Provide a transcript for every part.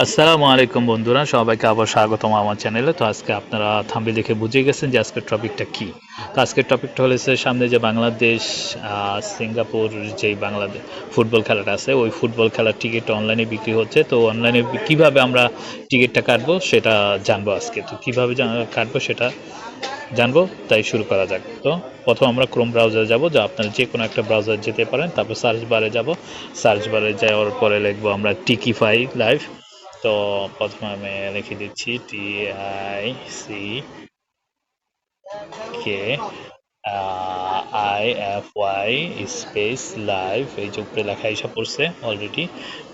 আসসালামু আলাইকুম বন্ধুরা, সবাইকে আবার স্বাগতম আমার চ্যানেলে তো আজকে আপনারা থাম্বি দেখে বুঝে গেছেন যে আজকের টপিকটা কি। তো আজকের টপিকটা হলেছে সামনে যে বাংলাদেশ সিঙ্গাপুর যেই বাংলাদেশ ফুটবল খেলাটা আছে, ওই ফুটবল খেলার টিকিট অনলাইনে বিক্রি হচ্ছে। তো অনলাইনে কীভাবে আমরা টিকিটটা কাটবো সেটা জানব আজকে। তো কীভাবে কাটবো সেটা জানব, তাই শুরু করা যাক। তো প্রথম আমরা ক্রোম ব্রাউজারে যাব, যা আপনারা যে কোনো একটা ব্রাউজার যেতে পারেন। তারপর সার্চ বারে যাব। সার্চ বারে যাওয়ার পরে লিখব আমরা টিকিফাই লাইভ তো প্রথমে আমি লিখে দিচ্ছি T I C K I F Y space live এই যে উপরে লেখা এসে পড়ছে অলরেডি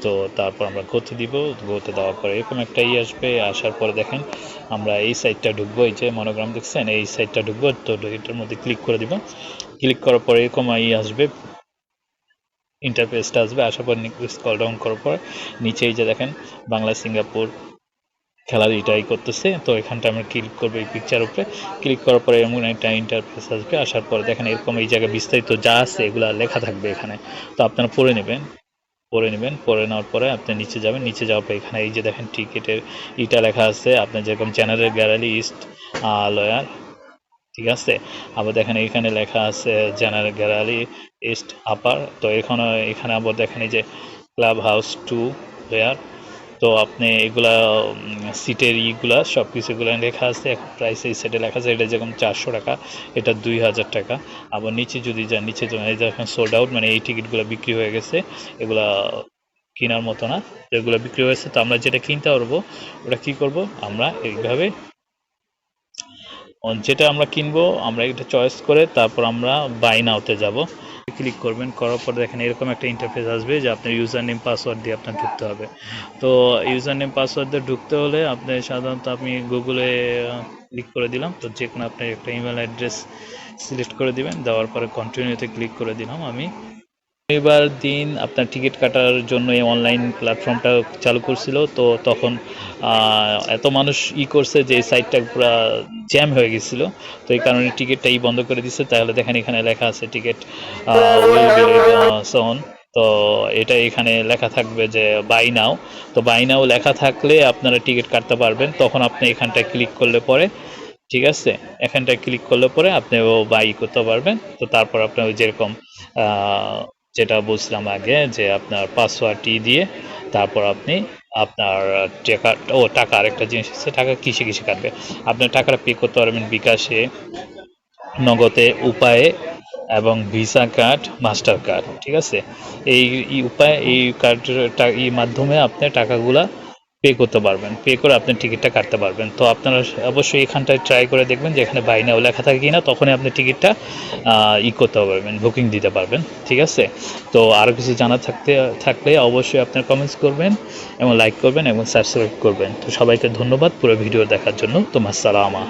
তো তারপর আমরা গতি দিব, গতি দেওয়ার পরে এরকম একটা ই আসবে, আসার পরে দেখেন আমরা এই সাইডটা ঢুকবো, এই যে মনোগ্রাম দেখছেন, এই সাইডটা ঢুকবো, তো এটার মধ্যে ক্লিক করে দিব ক্লিক করার পরে এরকম ই আসবে ইন্টারফেসটা আসবে আসার পর স্কল ডাউন করার পর নিচে এই যে দেখেন বাংলা সিঙ্গাপুর খেলার এটাই করতেছে, তো এখানটা আমরা ক্লিক করব এই পিকচার উপরে। ক্লিক করার পরে এমন একটা ইন্টারফেস আসবে, আসার পরে দেখেন এরকম এই জায়গায় বিস্তারিত যা আছে এগুলা লেখা থাকবে এখানে। তো আপনারা পড়ে নেবেন পড়ে নেবেন, পড়ে নেওয়ার পরে আপনি নিচে যাবেন, নিচে যাওয়ার পরে এখানে এই যে দেখেন টিকিটের ইটা লেখা আছে, আপনার যেরকম চ্যানেলের গ্যালারি ইস্ট লয়ার ঠিক আছে? আবার দেখেন এখানে লেখা আছে জেনারেল গ্যালারি ইস্ট আপার তো এখানে এখানে আবার দেখেন যে ক্লাব হাউস টু লেয়ার তো আপনি এগুলা সিটের ইগুলা সব কিছু এগুলো লেখা আছে। এখন প্রাইস এই সেটে লেখা আছে, এটা যেরকম চারশো টাকা, এটা দুই হাজার টাকা। আবার নিচে যদি যান, নিচে এখন সোল্ড আউট মানে এই টিকিটগুলো বিক্রি হয়ে গেছে, এগুলা কেনার মতো না। যেগুলো বিক্রি হয়েছে তো আমরা যেটা কিনতে পারব, ওটা কি করব? আমরা এইভাবে যেটা আমরা কিনবো, আমরা এটা চয়েস করে তারপর আমরা বাই নাওতে যাব। ক্লিক করবেন, করার পর দেখেন এরকম একটা ইন্টারফেস আসবে যে আপনার ইউজার নেম পাসওয়ার্ড দিয়ে আপনার ঢুকতে হবে। তো ইউজার নেম পাসওয়ার্ড দিয়ে ঢুকতে হলে আপনি সাধারণত আমি গুগলে ক্লিক করে দিলাম। তো যে কোনো আপনি একটা ইমেল অ্যাড্রেস সিলেক্ট করে দিবেন, দেওয়ার পরে কন্টিনিউতে ক্লিক করে দিলাম আমি। এবার দিন আপনার টিকিট কাটার জন্য এই অনলাইন প্ল্যাটফর্মটা চালু করছিল। তো তখন এত মানুষ ই করছে যে সাইটটা পুরো জ্যাম হয়ে গেছিল। তো এই কারণে টিকিটটা ই বন্ধ করে দিচ্ছে তাহলে দেখেন এখানে লেখা আছে টিকিট সন তো এটা এখানে লেখা থাকবে যে বাই নাও তো বাই নাও লেখা থাকলে আপনারা টিকিট কাটতে পারবেন। তখন আপনি এখানটায় ক্লিক করলে পরে, ঠিক আছে? এখানটায় ক্লিক করলে পরে আপনি ও বাই করতে পারবেন। তো তারপর আপনি যেরকম যেটা বুঝলাম আগে যে আপনার পাসওয়ার্ডটি দিয়ে তারপর আপনি আপনার টাকা, ও টাকা আরেকটা জিনিস আছে, টাকা কিসে কিসে কাটবে? আপনার টাকাটা পে করতে পারবেন বিকাশে, নগদে, উপায়ে এবং ভিসা কার্ড মাস্টার কার্ড ঠিক আছে? এই উপায়, এই কার্ডের এই মাধ্যমে আপনি টাকাগুলা পে করতে পারবেন। পে করে আপনি টিকিটটা কাটতে পারবেন। তো আপনারা অবশ্যই এখানটায় ট্রাই করে দেখবেন যে এখানে বাই নাও লেখা থাকে কিনা, তখনই আপনি টিকিটটা ই করতে পারবেন বুকিং দিতে পারবেন, ঠিক আছে? তো আরও কিছু জানা থাকতে, থাকলে অবশ্যই আপনার কমেন্টস করবেন এবং লাইক করবেন এবং সাবস্ক্রাইব করবেন। তো সবাইকে ধন্যবাদ পুরো ভিডিও দেখার জন্য। তোমার সালামা।